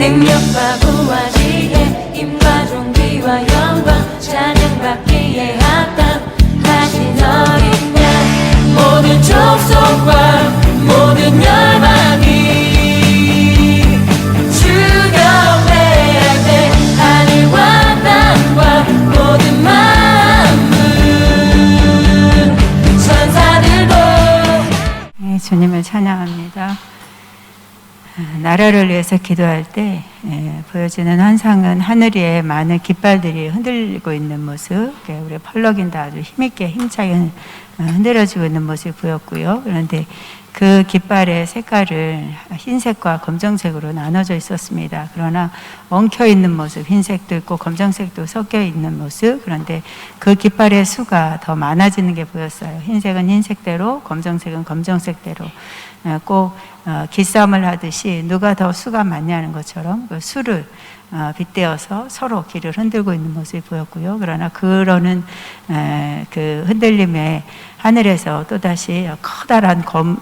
능력과 부와 지혜 힘과 존귀와 영 나라를 위해서 기도할 때 예, 보여지는 환상은 하늘 위에 많은 깃발들이 흔들리고 있는 모습, 예, 우리 펄럭인도 아주 힘있게 힘차게 흔- 어, 흔들어지고 있는 모습이 보였고요. 그런데 그 깃발의 색깔을 흰색과 검정색으로 나눠져 있었습니다. 그러나 엉켜 있는 모습, 흰색도 있고 검정색도 섞여 있는 모습. 그런데 그 깃발의 수가 더 많아지는 게 보였어요. 흰색은 흰색대로, 검정색은 검정색대로. 어, 꼭 어, 기싸움을 하듯이 누가 더 수가 많냐는 것처럼 그 수를 어, 빗대어서 서로 길을 흔들고 있는 모습이 보였고요. 그러나 그러는 에, 그 흔들림에 하늘에서 또다시 커다란 검,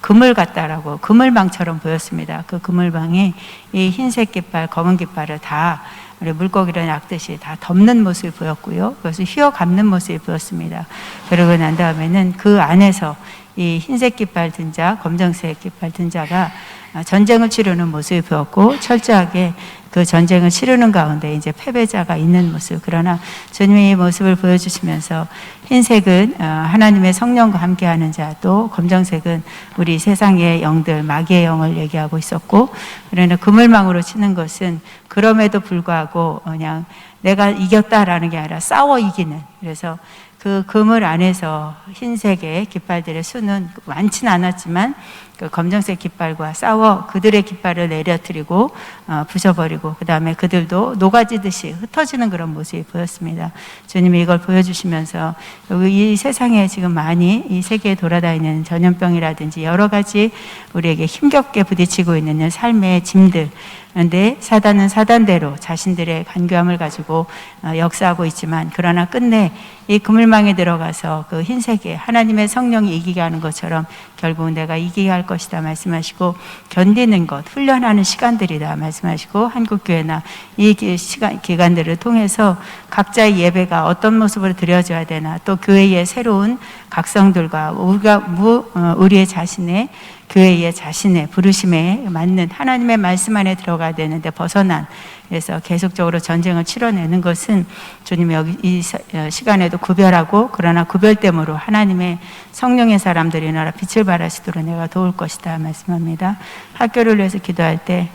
그물 같다라고 그물망처럼 보였습니다. 그 그물망이 이 흰색 깃발, 검은 깃발을 다 우리 물고기를 낚듯이 다 덮는 모습이 보였고요. 그것을 휘어 감는 모습이 보였습니다. 그러고 난 다음에는 그 안에서 이 흰색 깃발 든 자, 검정색 깃발 든 자가 전쟁을 치르는 모습이 보였고 철저하게 그 전쟁을 치르는 가운데 이제 패배자가 있는 모습. 그러나 주님이 이 모습을 보여주시면서 흰색은 어, 하나님의 성령과 함께하는 자, 또 검정색은 우리 세상의 영들, 마귀의 영을 얘기하고 있었고, 그러나 그물망으로 치는 것은 그럼에도 불구하고 그냥 내가 이겼다라는 게 아니라 싸워 이기는. 그래서 그 그물 안에서 흰색의 깃발들의 수는 많지는 않았지만 그 검정색 깃발과 싸워 그들의 깃발을 내려뜨리고 어, 부셔버리고 그 다음에 그들도 녹아지듯이 흩어지는 그런 모습이 보였습니다. 주님이 이걸 보여주시면서 여기 이 세상에 지금 많이 이 세계에 돌아다니는 전염병이라든지 여러 가지 우리에게 힘겹게 부딪히고 있는 삶의 짐들 그런데 사단은 사단대로 자신들의 간교함을 가지고 어, 역사하고 있지만 그러나 끝내 이 그물 망에 들어가서 그 흰색에 하나님의 성령이 이기게 하는 것처럼 결국은 내가 이기게 할 것이다 말씀하시고 견디는 것, 훈련하는 시간들이다 말씀하시고 한국교회나 이 기- 시간, 기간들을 통해서 각자의 예배가 어떤 모습으로 드려져야 되나 또 교회의 새로운 각성들과 우리가 무, 어, 우리의 자신의 교회의 자신의 부르심에 맞는 하나님의 말씀 안에 들어가야 되는데 벗어난 그래서 계속적으로 전쟁을 치러내는 것은 주님이 여기 이 사- 어, 시간에도 구별하고 그러나 구별됨으로 하나님의 성령의 사람들이 나라 빛을 발하시도록 내가 도울 것이다 말씀합니다. 학교를 위해서 기도할 때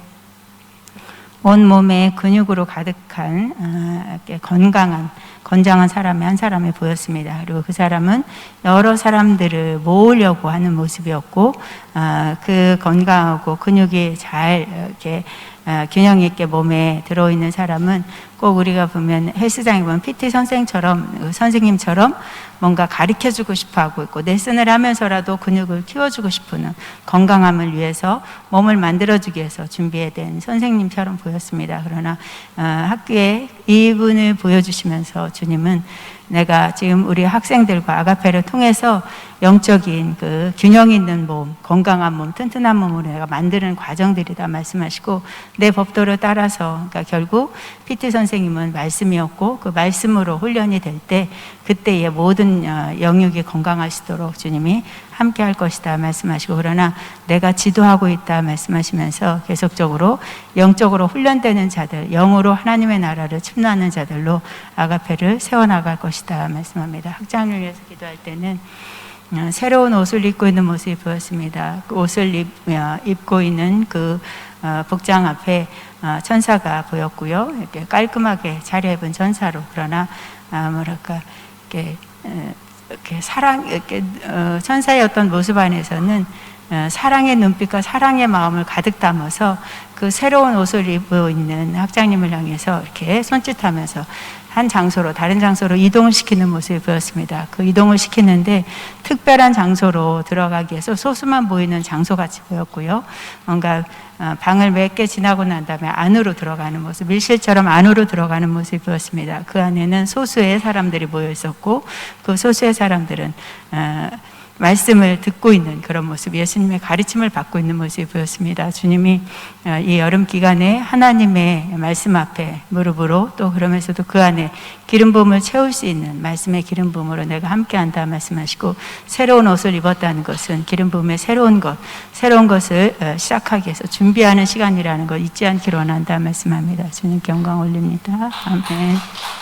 온몸에 근육으로 가득한 아, 건강한 건장한 사람이 한 사람이 보였습니다. 그리고 그 사람은 여러 사람들을 모으려고 하는 모습이었고 아, 그 건강하고 근육이 잘 이렇게 아, 균형 있게 몸에 들어있는 사람은 꼭 우리가 보면 헬스장에 보면 PT 선생처럼 그 선생님처럼 뭔가 가르쳐 주고 싶어 하고 있고 레슨을 하면서라도 근육을 키워주고 싶은 건강함을 위해서 몸을 만들어주기 위해서 준비된 선생님처럼 보였습니다. 그러나 어, 학교에 이분을 보여주시면서 주님은 내가 지금 우리 학생들과 아가페를 통해서 영적인 그 균형 있는 몸, 건강한 몸, 튼튼한 몸으로 내가 만드는 과정들이다 말씀하시고 내 법도를 따라서 그러니까 결국 PT 선생 님은 말씀이었고 그 말씀으로 훈련이 될 때 그때의 모든 어, 영역이 건강하시도록 주님이 함께 할 것이다 말씀하시고 그러나 내가 지도하고 있다 말씀하시면서 계속적으로 영적으로 훈련되는 자들, 영으로 하나님의 나라를 침노하는 자들로 아가페를 세워나갈 것이다 말씀합니다. 학장을 위해서 기도할 때는 어, 새로운 옷을 입고 있는 모습이 보였습니다. 그 옷을 입, 어, 입고 있는 그 어, 복장 앞에 어, 천사가 보였고요. 이렇게 깔끔하게 차려입은 천사로 그러나 아, 뭐랄까 이렇게, 어, 이렇게 사랑 이렇게 어, 천사의 어떤 모습 안에서는 어, 사랑의 눈빛과 사랑의 마음을 가득 담아서 그 새로운 옷을 입고 있는 학장님을 향해서 이렇게 손짓하면서 한 장소로 다른 장소로 이동을 시키는 모습이 보였습니다. 그 이동을 시키는데 특별한 장소로 들어가기 위해서 소수만 보이는 장소 같이 보였고요. 뭔가 어, 방을 몇 개 지나고 난 다음에 안으로 들어가는 모습, 밀실처럼 안으로 들어가는 모습이 보였습니다. 그 안에는 소수의 사람들이 모여 있었고 그 소수의 사람들은 어, 말씀을 듣고 있는 그런 모습, 예수님의 가르침을 받고 있는 모습이 보였습니다. 주님이 어, 이 여름 기간에 하나님의 말씀 앞에 무릎으로 또 그러면서도 그 안에 기름 부음을 채울 수 있는 말씀의 기름 부음으로 내가 함께한다 말씀하시고 새로운 옷을 입었다는 것은 기름 부음의 새로운 것, 새로운 것을 어, 시작하기 위해서 준비하는 시간이라는 걸 잊지 않기로 원한다 말씀합니다. 주님께 영광 올립니다. 아멘.